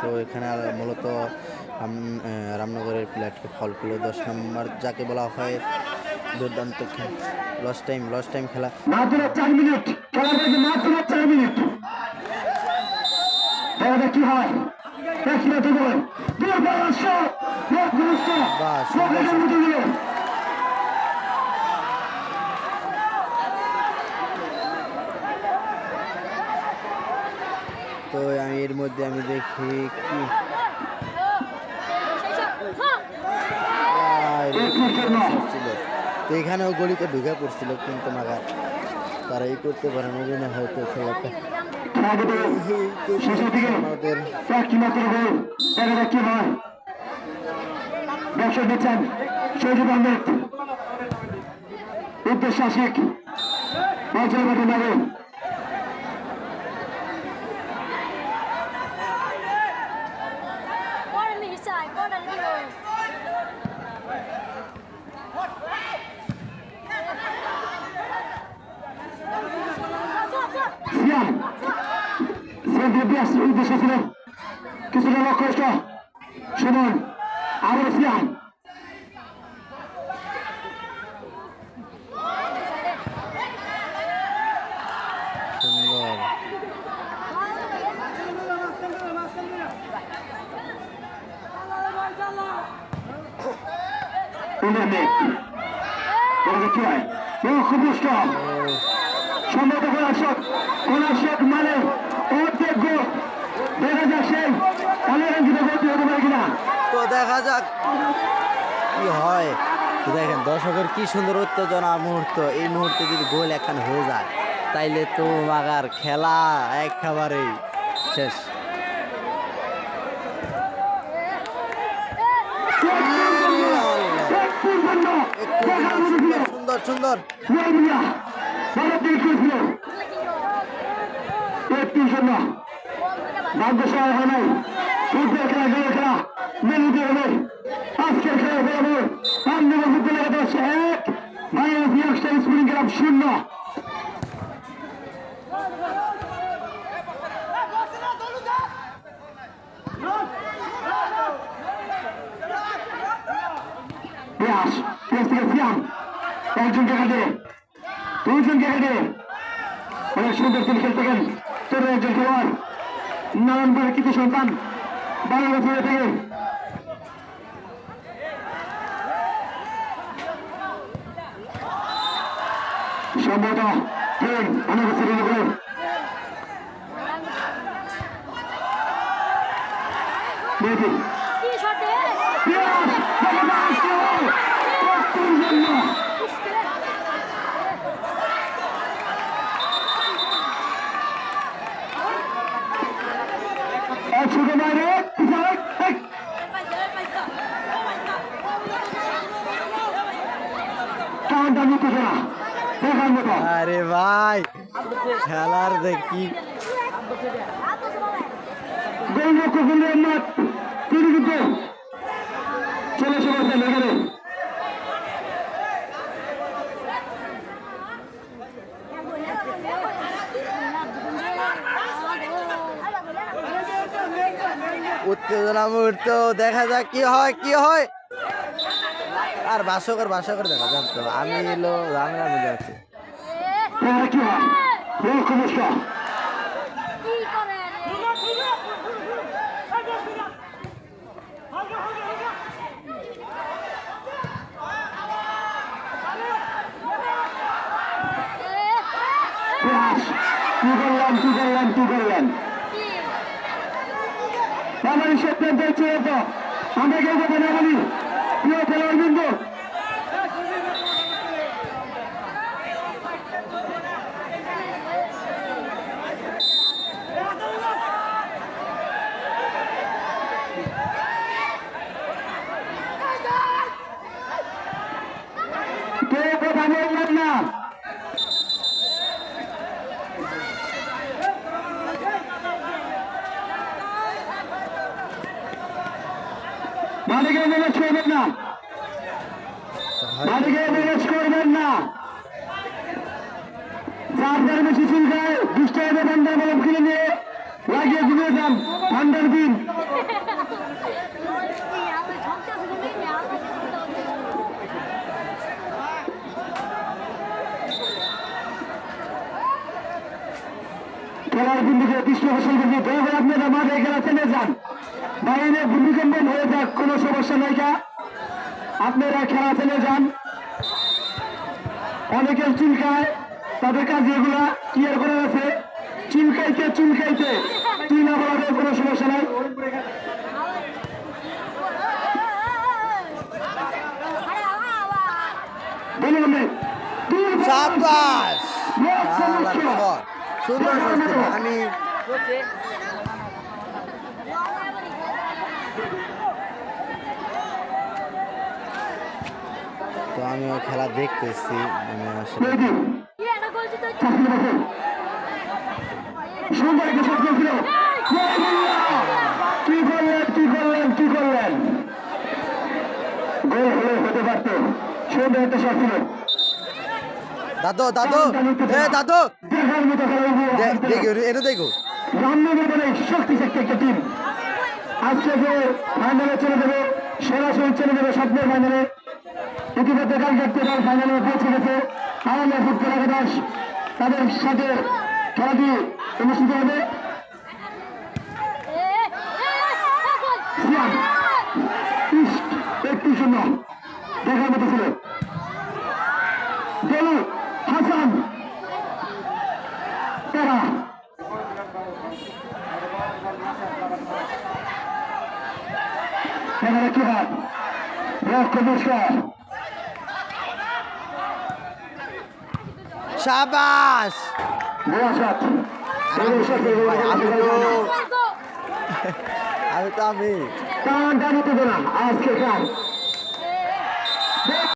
তো এখানে মূলত রামনগরের প্লেয়ারকে ফল করল দশ নম্বর যাকে বলা হয় দুর্দান্ত লস টাইম লস টাইম খেলা। Minute minute. কি হয়? এক মিনিট বলেন দুর্বল শট এক গুরুত্ব বাহ, চোখের সুন্দর মধ্যে দিল তো আমি এর মধ্যে আমি দেখি কি? ছিল। তো এখানেও গলিতে ঢুকে পড়ছিল কিন্তু মাগার তারা এই করতে পারে না জন্য হয়তো খেলাটা আমাদের দর্শক দিচ্ছেন সজিব আহমেদ। উদ্দেশ্য সিয়াম দিয়ে দিয়ে আসছে উদ্দেশ্য ছিল কিছুটা লক্ষ্য কষ্ট সুমন আবার সিয়াম সুন্দর ইন্টারনেট দেখা যাক কি হয় ও খুব কষ্ট সম্ভবত কোনার শট কোনার শট মানে অর্ধেক গোল দেখা যাক সেই অনেকাঙ্ক্ষিত গোলটি হতে পারে কিনা তো দেখা যাক। কি হয়? দেখেন, দর্শকের কি সুন্দর উত্তেজনা মুহূর্ত। এই মুহূর্তে যদি গোল এখন হয়ে যায়, তাইলে তো মাগার খেলা শেষ। দেখার মতো ছিল সুন্দর সুন্দর ভাগ্য সহায় হয় নাই। খেলা খেলা হবে আমনগর ফুটবল একাদশ এক বাংলাদেশ ইয়াংস্টার স্কুলিং ক্লাব শূন্য। পেঁয়াজ পেঁয়াজ থেকে সিয়াম, একজনকে কাটে দুইজনকে কাটে অনেক সুন্দর তিনি খেলতে গেলেন তোর একজন খেলোয়াড় নারায়ণপুরের কৃতি সন্তান বাংলাদেশের থেকে সম্ভবত ট্রেন অনেক সিরিয়াল করে দেখি কি শটে পেঁয়াজ দেখা যাচ্ছে একটির জন্য এক ছোট বাইরে পিছনে এক কাউন্টার আরে ভাই খেলার দেখি। চলে উত্তেজনা মুহূর্ত দেখা যাক কি হয় কি হয়। আর বাসকর বাসকর দেখা যান তো আমি এলো রামের মধ্যে আছি। কি হয় কি করে প্রয়াস কি করলেন কি করলেন কি করলেন আমার আমরা কেউ কথা না প্রিয় খেলোয়াড় বিন্দু কেউ কথা বললেন না মালিকের ম্যানেজ করবেন না মালিকের ম্যানেজ করবেন না। চার ধারে বেশি চুলকায় দুষ্ট হবে ঠান্ডার মলম কিনে নিয়ে লাগিয়ে ঘুমিয়ে যান ঠান্ডার দিন খেলার বিন্দুকে দৃষ্টি আকর্ষণ করছি দয়া করে আপনারা মাঠে খেলা চেনে যান। বাইরে ভূমিকম্প হয়ে কোনো সমস্যা নাই কা আপনারা খেলা চেনে যান। অনেকে চুলকায় তাদের কাজ এগুলা ক্লিয়ার করা আছে। চুলকাইতে চুলকাইতে। তুই না বলাতে কোনো সমস্যা নাই। সাবাস। সুন্দর আমি তো আমি ওই খেলা দেখতেছি মানে আসলে কি করলেন দাদু দাদু, এ, দাদু। দেখো এটা দেখো। রামনগর বলে শক্তিশালী একটা টিম আজকে ফাইনালে চলে যাবে, সরাসরি চলে যাবে স্বপ্নের ফাইনালে ইতিমধ্যে কাল দেখতে পার ফাইনালে পৌঁছে গেছে আমাদের ফুটবল একাদশ তাদের সাথে খেলাটি অনুষ্ঠিত হবে? একটু শূন্য। দেখার মতো ছিল। দেলু, হাসান তারা এখানে কি হয় রক্ত পুরস্কার সাবাস। আমি তো আমি। আজকে